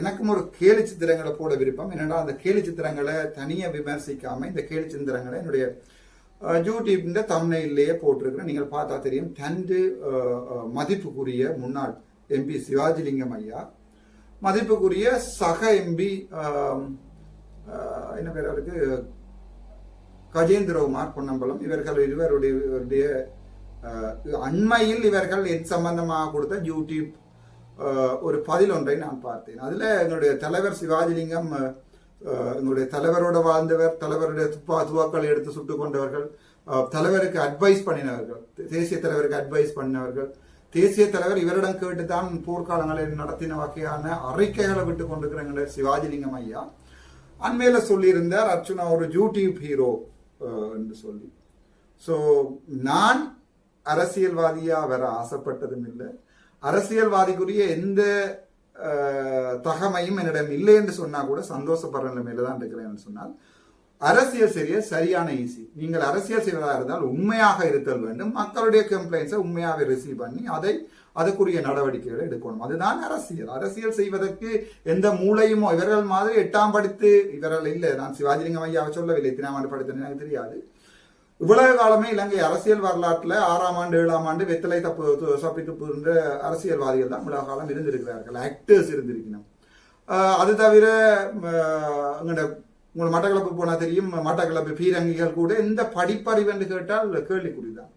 எனக்கும் ஒரு கேலி சித்திரங்களை போட விருப்பம். என்னடா அந்த கேலி சித்திரங்களை தனியாக விமர்சிக்காமல் இந்த கேலி சித்திரங்களை என்னுடைய யூடியூப்ல தமிழ்நிலையே போட்டிருக்கிறேன். நீங்கள் பார்த்தா தெரியும். தண்டு மதிப்புக்குரிய முன்னாள் எம்பி சிவாஜிலிங்கம் ஐயா. மதிப்புக்குரிய சக எம்பி என்ன பேர் அவருக்கு? கஜேந்திரகுமார் பொன்னம்பலம். இவர்கள் இருவருடைய இவருடைய, அண்மையில் இவர்கள் எது சம்பந்தமாக கொடுத்த யூடியூப் ஒரு பதில் ஒன்றை நான் பார்த்தேன். அதில் எங்களுடைய தலைவர் சிவாஜிலிங்கம் எங்களுடைய தலைவரோட வாழ்ந்தவர் தலைவருடைய துப்பா துவாக்களை எடுத்து சுட்டுக் கொண்டவர்கள் தலைவருக்கு அட்வைஸ் பண்ணினவர்கள் தேசிய தலைவருக்கு அட்வைஸ் பண்ணினவர்கள். தேசிய தலைவர் இவரிடம் கேட்டுத்தான் போர்க்காலங்களில் நடத்தின வகையான அறிக்கைகளை விட்டு கொண்டிருக்கிறாங்க சிவாஜிலிங்கம் ஐயா. அண்மையில சொல்லியிருந்தார் அர்ச்சுனா ஒரு யூடியூப் ஹீரோ என்று சொல்லி. ஸோ நான் அரசியல்வாதியா வர ஆசைப்பட்டதும் இல்லை. அரசியல்வாதிக்குரிய எந்த தகமையும் என்னிடம் இல்லை என்று சொன்னா கூட சந்தோஷப்படுற நிலைமையில தான் இருக்கிறேன் சொன்னால் அரசியல் செய்ய சரியான ஈஸி நீங்கள் அரசியல் செய்வதாக இருந்தால் உண்மையாக இருத்தல் வேண்டும். மக்களுடைய கம்ப்ளைண்ட்ஸை உண்மையாக ரிசீவ் பண்ணி அதை அதுக்குரிய நடவடிக்கைகளை எடுக்கணும். அதுதான் அரசியல். அரசியல் செய்வதற்கு எந்த மூளையுமோ இவர்கள் மாதிரி எட்டாம் படித்து இவர்கள் இல்லை. நான் சிவாஜிலிங்கம் ஐயாவை சொல்லவில்லை எத்தனாம் ஆண்டு எனக்கு தெரியாது. இவ்வளவு காலமே இலங்கை அரசியல் வரலாற்றில் ஆறாம் ஆண்டு ஏழாம் ஆண்டு வெத்தலை தப்பு து- சப்பி துப்புகின்ற அரசியல்வாதிகள் தான் இவ்வளவு காலம் இருந்திருக்கிறார்கள். ஆக்டர்ஸ் இருந்திருக்கணும். அது தவிர எங்களோட உங்கள் மட்டக்களப்பு போனால் தெரியும் மட்டக்களப்பு பீரங்கிகள் கூட இந்த படிப்பறிவு என்று கேட்டால் கேள்விக்குறிதான்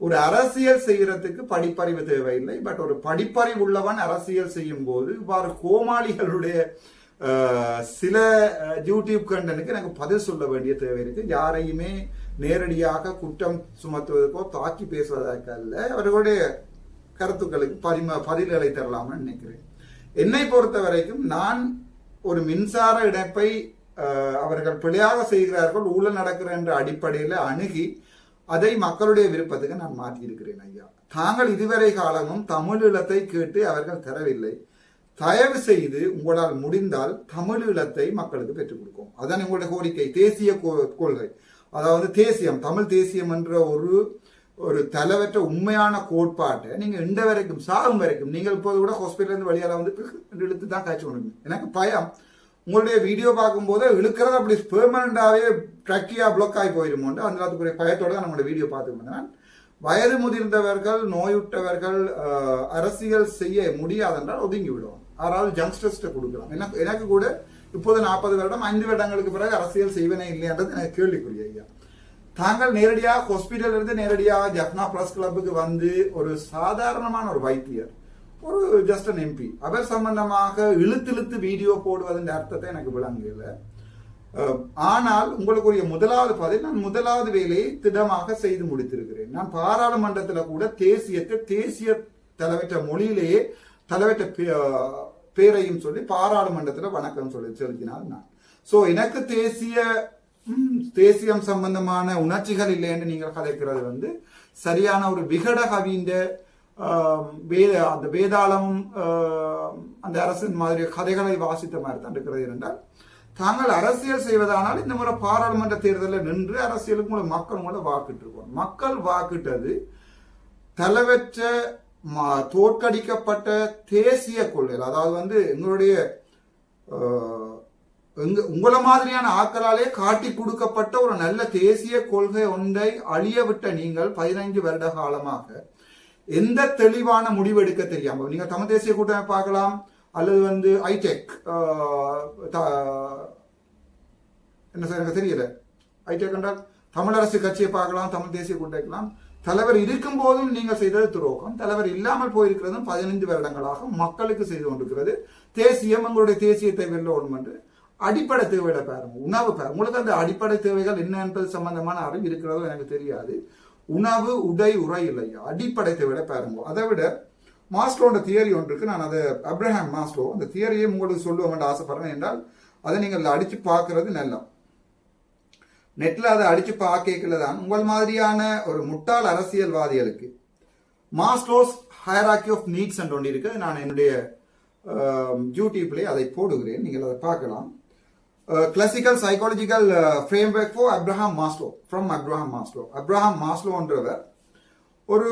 ஒரு அரசியல் செய்யறதுக்கு படிப்பறிவு தேவையில்லை பட் ஒரு படிப்பறிவு உள்ளவன் அரசியல் செய்யும் போது இவ்வாறு கோமாளிகளுடைய சில யூடியூப் கண்டனுக்கு நாங்கள் பதில் சொல்ல வேண்டிய தேவை இருக்கு. யாரையுமே நேரடியாக குற்றம் சுமத்துவதற்கோ தாக்கி பேசுவதற்கு அல்ல. அவர்களுடைய கருத்துக்களுக்கு பரிம பதில்களை தரலாம்னு நினைக்கிறேன். என்னை பொறுத்த வரைக்கும் நான் ஒரு மின்சார இணைப்பை அவர்கள் பிழையாக செய்கிறார்கள் ஊழல் நடக்கிற என்ற அடிப்படையில் அணுகி அதை மக்களுடைய விருப்பத்துக்கு நான் மாற்றியிருக்கிறேன் ஐயா. தாங்கள் இதுவரை காலமும் தமிழ் இலத்தை கேட்டு அவர்கள் தரவில்லை. தயவு செய்து உங்களால் முடிந்தால் தமிழீழத்தை மக்களுக்கு பெற்றுக் கொடுக்கும் அதான் உங்களுடைய கோரிக்கை. தேசிய கோ- கொள்கை. அதாவது தேசியம் தமிழ் தேசியம் என்ற ஒரு ஒரு தலைவற்ற உண்மையான கோட்பாட்டை நீங்கள் இண்ட வரைக்கும் சாகும் வரைக்கும் நீங்கள் இப்போது கூட ஹாஸ்பிட்டல் வழியால் வந்து இழுத்து தான் காய்ச்சி கொண்டு எனக்கு பயம். உங்களுடைய வீடியோ பார்க்கும்போது இழுக்கிறது அப்படி பெர்மனண்டாகவே ட்ரக்கியாக பிளாக் ஆகி போயிருமோண்டு அந்த அதுக்குரிய பயத்தோட தான் நம்மளோட வீடியோ பார்த்துருந்தேன் வயது முதிர்ந்தவர்கள் நோயுற்றவர்கள் அரசியல் செய்ய முடியாதென்றால் ஒதுங்கி விடுவோம். யாராவது ஜங்ஸ்டர்ஸ்ட்டை கொடுக்கலாம் என்ன எனக்கு கூட இப்போது நாற்பது வருடம் ஐந்து வருடங்களுக்கு பிறகு அரசியல் செய்வனே இல்லைன்றது எனக்கு கேள்விக்குரிய ஐயா. தாங்கள் நேரடியாக ஹாஸ்பிட்டல் இருந்து நேரடியாக ஜப்னா பிரஸ் கிளப்புக்கு வந்து ஒரு சாதாரணமான ஒரு வைத்தியர் ஒரு ஜஸ்ட் அன் எம்பி அவர் சம்பந்தமாக இழுத்து இழுத்து வீடியோ போடுவதன் அர்த்தத்தை எனக்கு விளங்கல. ஆனால் உங்களுக்குரிய முதலாவது பதில் நான் முதலாவது வேலையை திடமாக செய்து முடித்திருக்கிறேன். நான் பாராளுமன்றத்தில் கூட தேசியத்தை தேசிய தலைவற்ற மொழியிலேயே தலைவற்ற பே- பேரையும் சொல்லி பாராளுமன்றத்தில் வணக்கம் சொல்லி செலுத்தினால் நான். ஸோ எனக்கு தேசிய ம், தேசியம் சம்பந்தமான உணர்ச்சிகள் இல்லை என்று நீங்கள் கதைக்கிறது வந்து சரியான ஒரு விகட கவிந்த வேத அந்த வேதாளம் அந்த அரசின் மாதிரி கதைகளை வாசித்த மாதிரி தான் இருக்கிறது என்றால் தாங்கள் அரசியல் செய்வதானால் இந்த முறை பாராளுமன்ற தேர்தலில் நின்று அரசியலுக்கு மக்கள் கூட வாக்கிட்டு இருக்கோம் மக்கள் வாக்கிட்டது தலைவற்ற தோற்கடிக்கப்பட்ட தேசிய கொள்கைகள் அதாவது வந்து எங்களுடைய எங்க உங்களை மாதிரியான ஆக்களாலே காட்டி கொடுக்கப்பட்ட ஒரு நல்ல தேசிய கொள்கை ஒன்றை அழிய விட்ட நீங்கள் பதினைஞ்சு வருட காலமாக எந்த தெளிவான முடிவு எடுக்க தெரியாம நீங்க தமிழ் தேசிய கூட்டமை பார்க்கலாம் அல்லது வந்து ஐடெக் என்ன சார் எனக்கு தெரியல. ஐடெக் என்றால் தமிழரசு கட்சியை பார்க்கலாம் தமிழ் தேசிய கூட்டம் தலைவர் இருக்கும் போதும் நீங்கள் செய்தது துரோகம். தலைவர் இல்லாமல் போயிருக்கிறதும் பதினைந்து வருடங்களாக மக்களுக்கு செய்து கொண்டிருக்கிறது. தேசியம் உங்களுடைய தேசியத்தை வெல்ல ஒன்று என்று அடிப்படை தேவைகளை பாருங்க. உணவு பாருங்க. உங்களுக்கு அந்த அடிப்படை தேவைகள் என்ன என்பது சம்பந்தமான அறிவு இருக்கிறதோ எனக்கு தெரியாது. உணவு உடை உரை இல்லையா அடிப்படை தேவைகளை பாருங்க. அதை விட மாஸ்டரோட தியரி ஒன்று இருக்கு. நான் அதை அப்ரஹாம் மாஸ்டோ அந்த தியரியை உங்களுக்கு சொல்லுவோம் என்று ஆசைப்படுறேன் என்றால் அதை நீங்கள் அடித்து பார்க்கறது நல்லா நெட்டில் அதை அடிச்சு பார்க்கல தான் உங்கள் மாதிரியான ஒரு முட்டாள் அரசியல்வாதிகளுக்கு மாஸ்டோஸ் ஹயராக்கி ஆஃப் நீட்ஸ் என்று ஒன்று இருக்கு. நான் என்னுடைய யூடியூப்லேயே அதை போடுகிறேன். நீங்கள் அதை பார்க்கலாம். Classical psychological framework for Abraham Maslow from Abraham Maslow Abraham மாஸ்லோன்றவர் ஒரு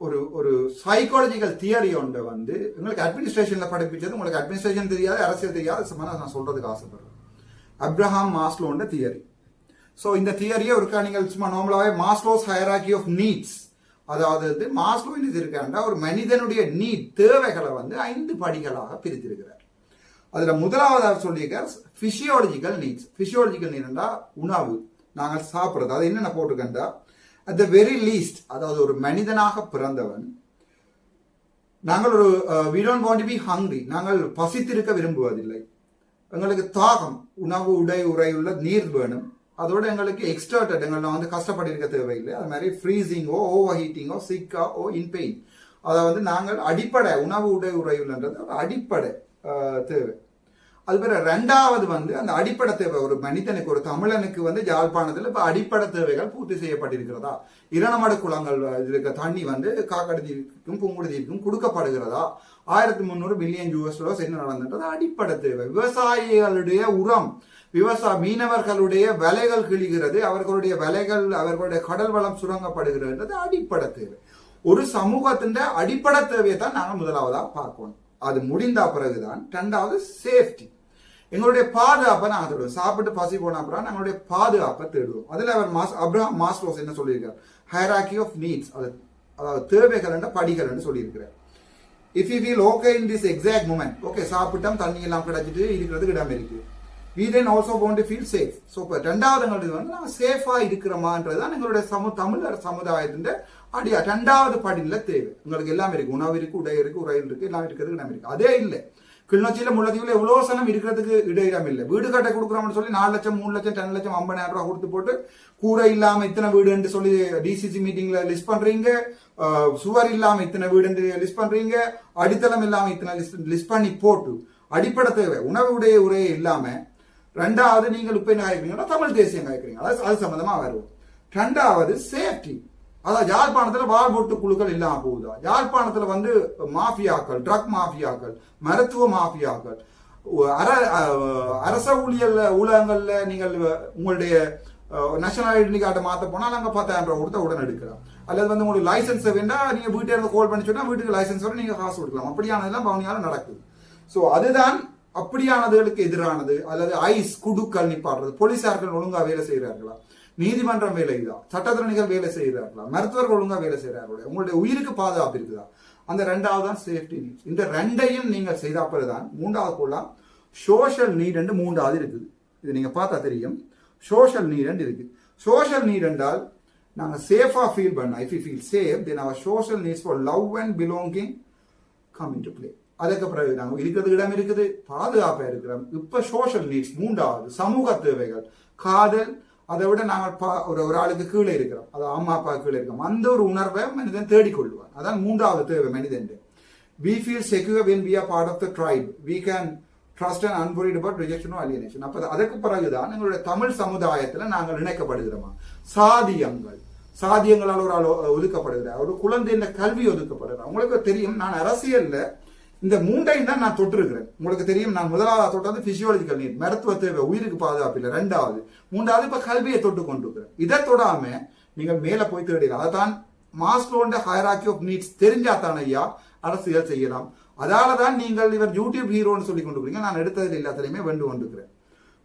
ஒரு ஒரு சைக்காலஜிக்கல் தியரி ஒன்றை வந்து உங்களுக்கு அட்மினிஸ்ட்ரேஷனில் படிப்பிச்சது உங்களுக்கு அட்மினிஸ்ட்ரேஷன் தெரியாது அரசியல் தெரியாது சும்மா நான் சொல்கிறதுக்கு ஆசைப்படுறேன். Abraham மாஸ்லோன்ற theory. ஸோ இந்த தியரியை ஒருக்கா நீங்கள் சும்மா நார்மலாகவே மாஸ்லோஸ் ஹயராக்கி ஆஃப் நீட்ஸ் அதாவது வந்து மாஸ்லோ இது இருக்காண்டா ஒரு மனிதனுடைய நீட் தேவைகளை வந்து ஐந்து படிகளாக பிரித்திருக்கிறார். அதில் முதலாவதாக சொல்லியிருக்கார் ஃபிஷியாலஜிக்கல் நீட்ஸ் பிசியோலஜிக்கல் நீட்னா உணவு. நாங்கள் சாப்பிட்றது. அது என்னென்ன போட்டிருக்கேன்டா? அட் த வெரி லீஸ்ட் அதாவது ஒரு மனிதனாக பிறந்தவன் நாங்கள் ஒரு we don't want be hungry நாங்கள் பசித்திருக்க விரும்புவதில்லை. எங்களுக்கு தாகம் உணவு உடை உரை உள்ள நீர் வேணும். அதோட எங்களுக்கு எக்ஸ்டர்டட் எங்களை வந்து கஷ்டப்பட்டிருக்க தேவையில்லை. அது மாதிரி ஃப்ரீசிங்கோ ஓவர் ஹீட்டிங்கோ சிக்கா ஓ இன் பெயின் அதை வந்து நாங்கள் அடிப்படை உணவு உடை உரை அடிப்படை தேவை. அது பிற ரெண்டாவது வந்து அந்த அடிப்படை தேவை. ஒரு மனிதனுக்கு ஒரு தமிழனுக்கு வந்து யாழ்ப்பாணத்தில் இப்போ அடிப்படை தேவைகள் பூர்த்தி செய்யப்பட்டிருக்கிறதா? இரணமட குளங்கள் இருக்க தண்ணி வந்து காக்கடத்திற்கும் பூங்குடுதிற்கும் கொடுக்கப்படுகிறதா? ஆயிரத்தி முந்நூறு பில்லியன் யூஎஸ் டாலர்ஸ் என்ன நடந்துன்றது அடிப்படை தேவை. விவசாயிகளுடைய உரம் விவசாய மீனவர்களுடைய விலைகள் கிழிகிறது அவர்களுடைய விலைகள் அவர்களுடைய கடல் வளம் சுரங்கப்படுகிறதுன்றது அடிப்படை தேவை. ஒரு சமூகத்தின் அடிப்படை தேவையை தான் நாங்கள் முதலாவதாக பார்க்கணும். அது முடிந்த பிறகுதான் ரெண்டாவது சேஃப்டி எங்களுடைய பாதுகாப்பை நாங்கள் தேடுவோம். சாப்பிட்டு பசி போன அப்புறம் எங்களுடைய பாதுகாப்பை தேடுவோம். அதில் அவர் மாஸ் அப்ரஹாம் மாஸ்லோஸ் என்ன சொல்லியிருக்கார்? ஹைராக்கி ஆஃப் நீட்ஸ் அது அதாவது தேவைகள் என்ற படிகள் சொல்லியிருக்கிறார். If you feel okay in this exact moment okay சாப்பிட்டோம் தண்ணி எல்லாம் கிடைச்சிட்டு இருக்கிறதுக்கு இடம் இருக்கு. We then also want to feel safe so இப்போ ரெண்டாவதுங்கிறது வந்து நாங்கள் சேஃபாக இருக்கிறோமான்றது தான் எங்களுடைய சமு தமிழர் சமுதாயத்தின் அடியா ரெண்டாவது படியில் தேவை. உங்களுக்கு எல்லாமே இருக்கு. உணவு இருக்கு உடை இருக்கு உரையில் இருக்கு எல்லாம் இருக்கிறதுக்கு இடம் இருக்கு. அதே இல்லை. கிளிநொச்சியில முள்ளத்தீவுல எவ்வளோ சனம் இருக்கிறதுக்கு இட இடம் இல்லை. வீடு கட்ட கொடுக்குறோம்னு சொல்லி நாலு லட்சம் மூணு லட்சம் ரெண்டு லட்சம் ஐம்பதாயிரம் ரூபாய் கொடுத்து போட்டு கூரை இல்லாம இத்தனை வீடுன்னு சொல்லி டிசிசி மீட்டிங்ல லிஸ்ட் பண்றீங்க. சுவர் இல்லாம இத்தனை வீடுன்னு லிஸ்ட் பண்றீங்க. அடித்தளம் இல்லாம இத்தனை லிஸ்ட் லிஸ்ட் பண்ணி போட்டு அடிப்படை தேவை. உணவு உடைய உரையே இல்லாம ரெண்டாவது நீங்கள் இப்ப என்ன காய்க்கிறீங்கன்னா தமிழ் தேசியம் காய்க்கிறீங்க அது அது சம்பந்தமா வருவோம். ரெண்டாவது சேஃப்டி அதான் யாழ்ப்பாணத்துல வாழ்வொட்டு குழுக்கள் இல்லாம போகுதா யாழ்ப்பாணத்துல வந்து மாஃபியாக்கள் ட்ரக் மாஃபியாக்கள் மருத்துவ மாஃபியாக்கள். அர அரச ஊழியல் ஊழகங்கள்ல நீங்கள் உங்களுடைய நேஷனல் ஐடென்டி கார்டை மாத்த போனால் அங்கே பத்தாயிரம் ரூபாய் கொடுத்தா உடனே எடுக்கலாம். அல்லது வந்து உங்களுக்கு லைசன்ஸ் வேண்டா நீங்க வீட்டை இருந்து கால் பண்ணி சொன்னா வீட்டுக்கு லைசன்ஸ் வர நீங்க காசு கொடுக்கலாம். அப்படியானதெல்லாம் பவனியால நடக்குது. ஸோ அதுதான் அப்படியானதுகளுக்கு எதிரானது. அல்லது ஐஸ் குடுக்கல் நிப்பாடுறது. போலீசார்கள் ஒழுங்கா வேலை செய்கிறார்களா? நீதிமன்றம் வேலை இதா சட்டத்திறனிகள் வேலை செய்கிறார்களா? மருத்துவர்கள் ஒழுங்கா வேலை செய்கிறார்களா? உங்களுடைய உயிருக்கு பாதுகாப்பு இருக்குதா? அந்த ரெண்டாவது தான் சேஃப்டி நீட்ஸ் இந்த ரெண்டையும் நீங்கள் செய்த பிறகுதான் மூன்றாவது கொள்ளலாம் சோஷியல் நீட் என்று மூன்றாவது இருக்குது. இது நீங்கள் பார்த்தா தெரியும். சோஷியல் நீட் இருக்குது சோஷியல் நீட் என்றால் நாங்கள் சேஃபாக ஃபீல் பண்ண if you feel safe then our social needs for love and belonging come into play அதுக்கு பிறகு நாங்கள் இருக்கிறது இடம் இருக்குது பாதுகாப்பாக இருக்கிறோம். இப்போ சோஷியல் நீட்ஸ் மூன்றாவது சமூக தேவைகள். காதல் அதை விட நாங்கள் பா ஒரு ஒரு ஆளுக்கு கீழே இருக்கிறோம். அது அம்மா அப்பா கீழே இருக்கோம் அந்த ஒரு உணர்வை மனிதன் தேடிக்கொள்வான். அதான் மூன்றாவது தேவை மனிதன். We feel secure when we are part of the tribe we can trust and unworried about ரிஜெக்ஷனோ alienation அப்போ அதற்கு பிறகுதான் எங்களுடைய தமிழ் சமுதாயத்தில் நாங்கள் இணைக்கப்படுகிறோமா? சாதியங்கள். சாதியங்களால் ஒரு ஆள் ஒதுக்கப்படுகிறார். ஒரு குழந்தையின் கல்வி ஒதுக்கப்படுகிறார். உங்களுக்கு தெரியும் நான் அரசியலில் இந்த மூன்றையும் தான் நான் தொட்டிருக்கிறேன். உங்களுக்கு தெரியும் நான் முதலாவது தொட்டது பிசியோலஜிக்கல் நீட் மருத்துவ தேவை உயிருக்கு பாதுகாப்பு இல்லை ரெண்டாவது மூன்றாவது இப்போ கல்வியை தொட்டு கொண்டிருக்கிறேன். இதை தொடாம நீங்கள் மேலே போய் தேடலாம் அதான் மாஸ்லோண்ட ஹயராக்கி ஆஃப் நீட்ஸ் தெரிஞ்சா தான் ஐயா அரசியல் செய்யலாம். அதால தான் நீங்கள் இவர் யூடியூப் ஹீரோன்னு சொல்லி கொண்டு நான் எடுத்ததில் எல்லாத்திலையுமே வென்று கொண்டிருக்கிறேன்.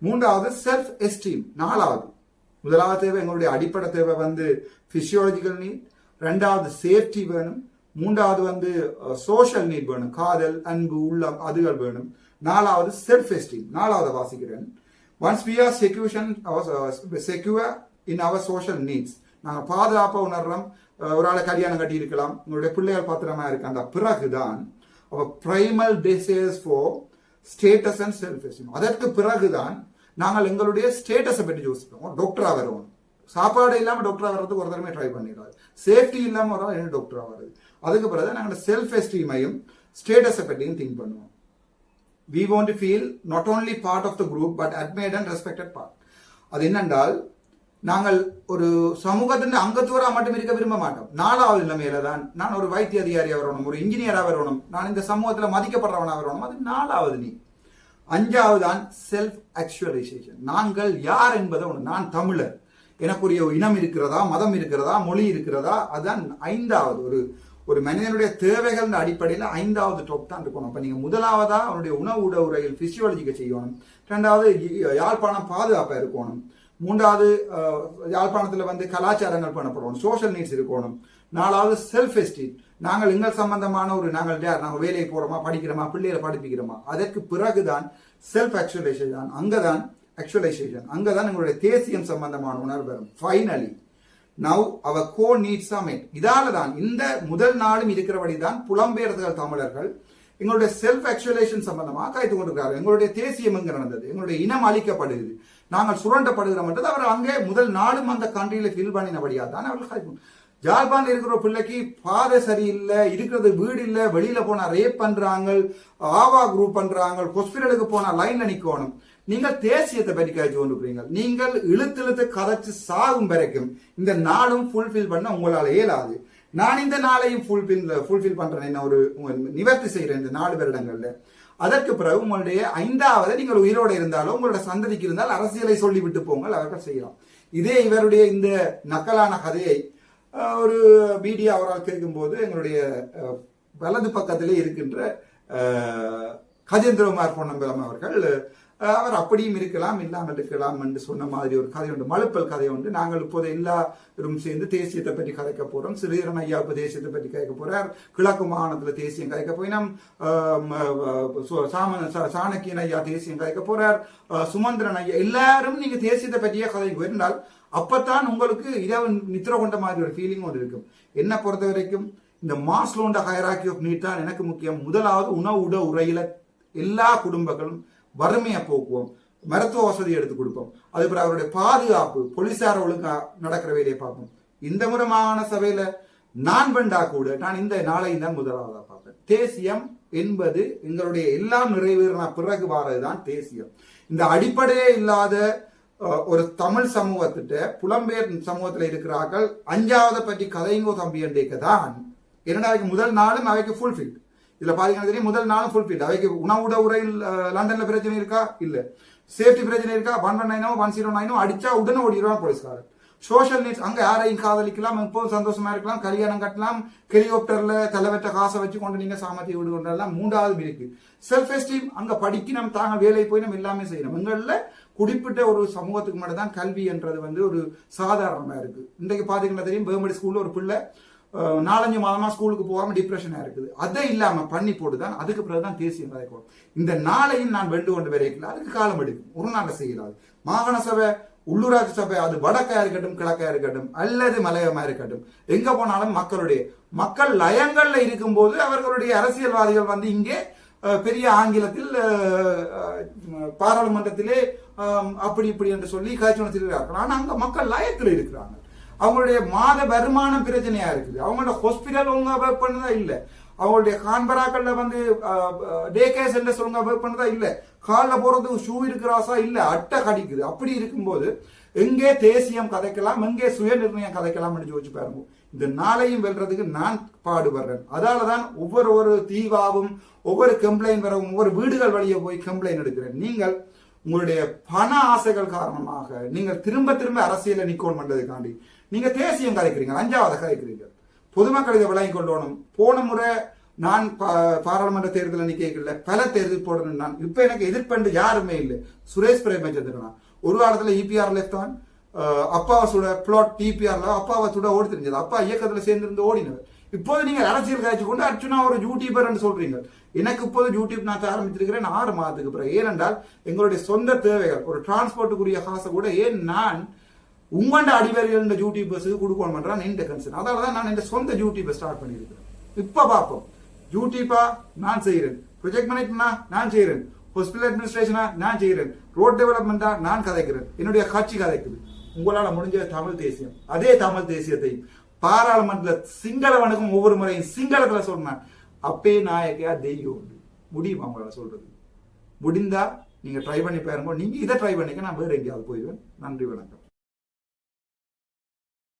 மூன்றாவது செல்ஃப் எஸ்டீம் நாலாவது முதலாவது தேவை எங்களுடைய அடிப்படை தேவை வந்து பிசியோலஜிக்கல் நீட் ரெண்டாவது சேஃப்டி வேணும். மூன்றாவது வந்து சோஷியல் நீட் வேணும். காதல் அன்பு உள்ளம் அதுகள் வேணும். நாலாவது செல்ஃப் எஸ்டீம் நாலாவது வாசிக்கிறேன். Once we are செக்யூஷன் secure in our social needs நாங்கள் பாதுகாப்பாக உணர்றோம். ஒரு ஆளை கல்யாணம் கட்டி இருக்கலாம் உங்களுடைய பிள்ளைகள் பத்திரமா இருக்கு அந்த பிறகுதான். Our primal desires for status and self esteem அதற்கு பிறகுதான் நாங்கள் எங்களுடைய ஸ்டேட்டஸை பற்றி யோசிப்போம். டாக்டராக வருவோம். சாப்பாடு இல்லாமல் டாக்டராக வர்றதுக்கு ஒரு தடவை ட்ரை பண்ணிடுறாரு சேஃப்டி இல்லாமல் வரோம் என்ன டாக்டராக வருது அதுக்கு பிறகு நாங்கள் செல்ஃப் எஸ்டீமையும் ஸ்டேட்டஸை பற்றியும் திங்க் பண்ணுவோம். We want to feel not only part of the group but admired and respected part அது என்னென்றால் நாங்கள் ஒரு சமூகத்தின் அங்கத்துவராக மட்டும் இருக்க விரும்ப மாட்டோம். நாலாவது நிலைமையில தான் நான் ஒரு வைத்திய அதிகாரியாக வரணும் ஒரு இன்ஜினியராக வரணும் நான் இந்த சமூகத்தில் மதிக்கப்படுறவனாக வரணும் அது நாலாவது நீ. அஞ்சாவது தான் செல்ஃப் ஆக்சுவலைசேஷன் நாங்கள் யார் என்பதை ஒன்று நான் தமிழர். எனக்குரிய இனம் இருக்கிறதா மதம் இருக்கிறதா மொழி இருக்கிறதா அதுதான் ஐந்தாவது ஒரு ஒரு மனிதனுடைய தேவைகள் அடிப்படையில் ஐந்தாவது டாப் தான் இருக்கணும். அப்போ நீங்கள் முதலாவதாக அவனுடைய உணவு உடவுரையில் பிசியாலஜிக்கு செய்யணும். ரெண்டாவது யாழ்ப்பாணம் பாதுகாப்பாக இருக்கணும். மூன்றாவது யாழ்ப்பாணத்தில் வந்து கலாச்சாரங்கள் பண்ணப்படணும். சோஷியல் நீட்ஸ் இருக்கணும். நாலாவது செல்ஃப் எஸ்டீம் நாங்கள் எங்கள் சம்பந்தமான ஒரு நாங்கள் யார் நாங்கள் வேலைக்கு போகிறோமா படிக்கிறோமா பிள்ளைகளை படிப்பிக்கிறோமா அதற்கு பிறகுதான் செல்ஃப் ஆக்சுவலைசேஷன் அங்கே தான். ஆக்சுவலைசேஷன் அங்கே தான் எங்களுடைய தேசியம் சம்பந்தமான உணர்வு வரும். ஃபைனலி நவ் அவ கோ நீட்ஸ் அமேட் இதால தான் இந்த முதல் நாளும் இருக்கிறபடி தான் புலம்பெயர்ந்தர்கள் தமிழர்கள் எங்களுடைய செல்ஃப் ஆக்சுவலேஷன் சம்பந்தமாக காய்த்து கொண்டிருக்கிறார்கள். எங்களுடைய தேசியம் எங்க நடந்தது? எங்களுடைய இனம் அழிக்கப்படுகிறது. நாங்கள் சுரண்டப்படுகிறோம் என்றது அவர் அங்கே முதல் நாளும் அந்த கண்ட்ரியில ஃபீல் பண்ணினபடியா தான் அவர்கள் காய்த்து ஜாழ்ப்பாணம் இருக்கிற பிள்ளைக்கு பாதை சரியில்லை இருக்கிறது வீடு இல்லை வெளியில போனா ரேப் பண்றாங்க ஆவா குரூப் பண்றாங்க ஹாஸ்பிட்டலுக்கு போனா லைன்ல நிக்கணும். நீங்கள் தேசியத்தை பற்றி காய்ச்சி கொண்டிருக்கிறீங்க நீங்கள் இழுத்து இழுத்து கதைச்சு சாகும் வரைக்கும் இந்த நாளும் ஃபுல்ஃபில் பண்ண உங்களால் இயலாது. நான் இந்த நாளையும் ஃபுல்ஃபில் ஃபுல்ஃபில் பண்றேன் என்ன ஒரு நிவர்த்தி செய்கிறேன் இந்த நாலு வருடங்கள்ல. அதற்கு பிறகு உங்களுடைய ஐந்தாவது நீங்கள் உயிரோடு இருந்தாலும் உங்களோட சந்ததிக்கு இருந்தால் அரசியலை சொல்லிவிட்டு போங்கள் அவர்கள் செய்யலாம். இதே இவருடைய இந்த நக்கலான கதையை ஒரு மீடியா அவரால் கேட்கும்போது எங்களுடைய வலது பக்கத்திலே இருக்கின்ற கஜேந்திரகுமார் பொன்னம்பலம் அவர்கள் அவர் அப்படியும் இருக்கலாம் இல்லாமல் இருக்கலாம் என்று சொன்ன மாதிரி ஒரு கதை உண்டு. மழுப்பல் கதை உண்டு. நாங்கள் இப்போது எல்லாரும் சேர்ந்து தேசியத்தை பற்றி கதைக்க போறோம். சிறீரன் ஐயா இப்போ தேசியத்தை பற்றி கதைக்க போறார். கிழக்கு மாகாணத்துல தேசியம் கதைக்க போயினோம். சாம சாணக்கியன் ஐயா தேசியம் கதைக்க போறார். சுமந்திரன் ஐயா எல்லாரும் நீங்க தேசியத்தை பற்றியே கதைக்கு போயிருந்தால் அப்பத்தான் உங்களுக்கு இரவு நித்திர கொண்ட மாதிரி ஒரு ஃபீலிங் ஒன்று இருக்கும். என்ன பொறுத்த வரைக்கும் இந்த மாஸ்லோண்ட ஹயராக்கி ஆஃப் நீட் தான் எனக்கு முக்கியம். முதலாவது உணவு உட உரையில எல்லா குடும்பங்களும் வறுமையை போக்குவோம். மருத்துவ வசதி எடுத்து கொடுப்போம். அதுக்கப்புறம் அவருடைய பாதுகாப்பு போலீசார ஒழுங்கா நடக்கிற வேலையை பார்ப்போம். இந்த முறை மாகாண சபையில நான் பண்டா கூட நான் இந்த நாளை தான் முதலாவதா பார்ப்பேன். தேசியம் என்பது எங்களுடைய எல்லாம் நிறைவேறின பிறகு வாரதுதான் தேசியம். இந்த அடிப்படையே இல்லாத ஒரு தமிழ் சமூகத்திட்ட புலம்பெயர் சமூகத்தில் இருக்கிறார்கள். அஞ்சாவதை பற்றி கதைங்கோ தம்பி என்றைக்கு தான். இரண்டாவது முதல் நாளும் அவைக்கு ஃபுல்ஃபில் இதுல பாத்தீங்கன்னா தெரியும் முதல் நாளும் ஃபுல்ஃபில் அவைக்கு உணவுட உரையில் அஹ், லண்டன்ல பிரச்சனை இருக்கா? இல்ல. சேஃப்டி பிரச்சனை இருக்கா? One one nine one zero nine அடிச்சா உடனே ஓடிடுவான் போலீஸ்காரர். சோஷியல் நீட்ஸ் அங்க யாரையும் காதலிக்கலாம் எப்போதும் சந்தோஷமா இருக்கலாம் கல்யாணம் கட்டலாம் ஹெலிகாப்டர்ல தலைவற்ற காசை வச்சு கொண்டு நீங்க சாமத்தி வீடு கொண்டெல்லாம் மூன்றாவது இருக்கு செல்ஃப் எஸ்டீம் அங்க படிக்கணும் தாங்க வேலை போய் நம்ம எல்லாமே செய்யணும். எங்கள்ல குறிப்பிட்ட ஒரு சமூகத்துக்கு மட்டும் தான் கல்வி என்றது வந்து ஒரு சாதாரணமா இருக்கு. இன்றைக்கு பாத்தீங்கன்னா தெரியும் பேர்மடி ஸ்கூல்ல ஒரு பிள்ளை நாலஞ்சு மாதமா ஸ்கூலுக்கு போகாம டிப்ரெஷனாக இருக்குது. அதை இல்லாம பண்ணி போட்டுதான் அதுக்கு பிறகு தான் தேசிய கதைக்கும் இந்த நாளையும் நான் வெண்டு கொண்டு வரைக்கல அதுக்கு காலம் எடுக்கும். ஒரு நாள் செய்யலாது மாகாண சபை உள்ளூராட்சி சபை அது வடக்கா இருக்கட்டும் கிழக்கா இருக்கட்டும் அல்லது மலையமா இருக்கட்டும் எங்க போனாலும் மக்களுடைய மக்கள் லயங்கள்ல இருக்கும்போது அவர்களுடைய அரசியல்வாதிகள் வந்து இங்கே பெரிய ஆங்கிலத்தில் பாராளுமன்றத்திலே அப்படி இப்படி என்று சொல்லி காய்ச்சி இருக்கிறார்கள். ஆனால் அங்க மக்கள் லயத்தில் இருக்கிறாங்க. அவங்களுடைய மாத வருமானம் பிரச்சனையா இருக்குது. அவங்களோட ஹாஸ்பிட்டல் ஒழுங்கா ஒர்க் பண்ணதா இல்ல. அவங்களுடைய கான்பராக்கள்ல வந்து டே கேர் சென்டர்ஸ் ஒழுங்கா ஒர்க் பண்ணதா இல்ல. காலில் போறதுக்கு ஷூ இருக்கிறாசா இல்ல. அட்டை கடிக்குது. அப்படி இருக்கும்போது எங்கே தேசியம் கதைக்கலாம் எங்கே சுய நிர்ணயம் கதைக்கலாம் யோசிச்சு பாருங்க. இந்த நாளையும் வெல்றதுக்கு நான் பாடுபடுறேன். அதால தான் ஒவ்வொரு ஒரு தீவாவும் ஒவ்வொரு கம்ப்ளைண்ட் வரவும் ஒவ்வொரு வீடுகள் வழியே போய் கம்ப்ளைண்ட் எடுக்கிறேன். நீங்கள் உங்களுடைய பண ஆசைகள் காரணமாக நீங்கள் திரும்ப திரும்ப அரசியல நிக்கோன் பண்றதுக்காண்டி நீங்க தேசியம் கலைக்கிறீங்க அஞ்சாவது கலைக்கிறீங்க. பொதுமக்கள் இதை விளங்கி கொள்ளணும். போன முறை நான் பா- பாராளுமன்ற தேர்தல் கேட்கல பல தேர்தல் போடணும் நான். இப்ப எனக்கு எதிர்ப்பண்டு யாருமே இல்லை. சுரேஷ் பிரேமச்சந்திரனா. ஒரு வாரத்தில் இபிஆர்ல தான் அப்பாவை சுட பிளாட் டிபிஆர்ல அப்பாவை சுட ஓடி தெரிஞ்சது. அப்பா இயக்கத்தில் சேர்ந்திருந்து ஓடினவர். இப்போது நீங்கள் அரசியல் காய்ச்சி கொண்டு அர்ச்சுனா ஒரு யூடியூபர்னு சொல்றீங்க. எனக்கு இப்போது யூடியூப் நான் ஆரம்பிச்சிருக்கிறேன் ஆறு மாதத்துக்கு பிறகு. ஏனென்றால் எங்களுடைய சொந்த தேவைகள் ஒரு டிரான்ஸ்போர்ட்டுக்குரிய காசை கூட ஏன் நான் உங்கண்ட அடிவரையில் யூடியூபர்ஸுக்கு கொடுக்கணும் பண்றான் எந்த கன்சர்ன் அதனால தான் நான் என் சொந்த யூடியூபை ஸ்டார்ட் பண்ணியிருக்கிறேன். இப்போ பார்ப்போம். யூடியூபா நான் செய்கிறேன் ப்ரொஜெக்ட் மேனேஜ்மெண்ட்னா நான் செய்கிறேன் ஹாஸ்பிட்டல் அட்மினிஸ்ட்ரேஷனா நான் செய்கிறேன் ரோட் டெவலப்மெண்ட்டா நான் கதைக்கிறேன். என்னுடைய கட்சி கதைக்குது. உங்களால் முடிஞ்ச தமிழ் தேசியம். அதே தமிழ் தேசியத்தை பாராளுமன்றத்தில் சிங்களவனுக்கும் ஒவ்வொரு முறையும் சிங்களத்தில் சொன்னேன். அப்பே நாயக்கையா தெய்வம் உண்டு. முடியுமா உங்களால சொல்றது? முடிந்தா நீங்க ட்ரை பண்ணி பாருங்க. நீங்க இதை ட்ரை பண்ணிக்க நான் வேற எங்கேயாவது போயிடுவேன். நன்றி வணக்கம்.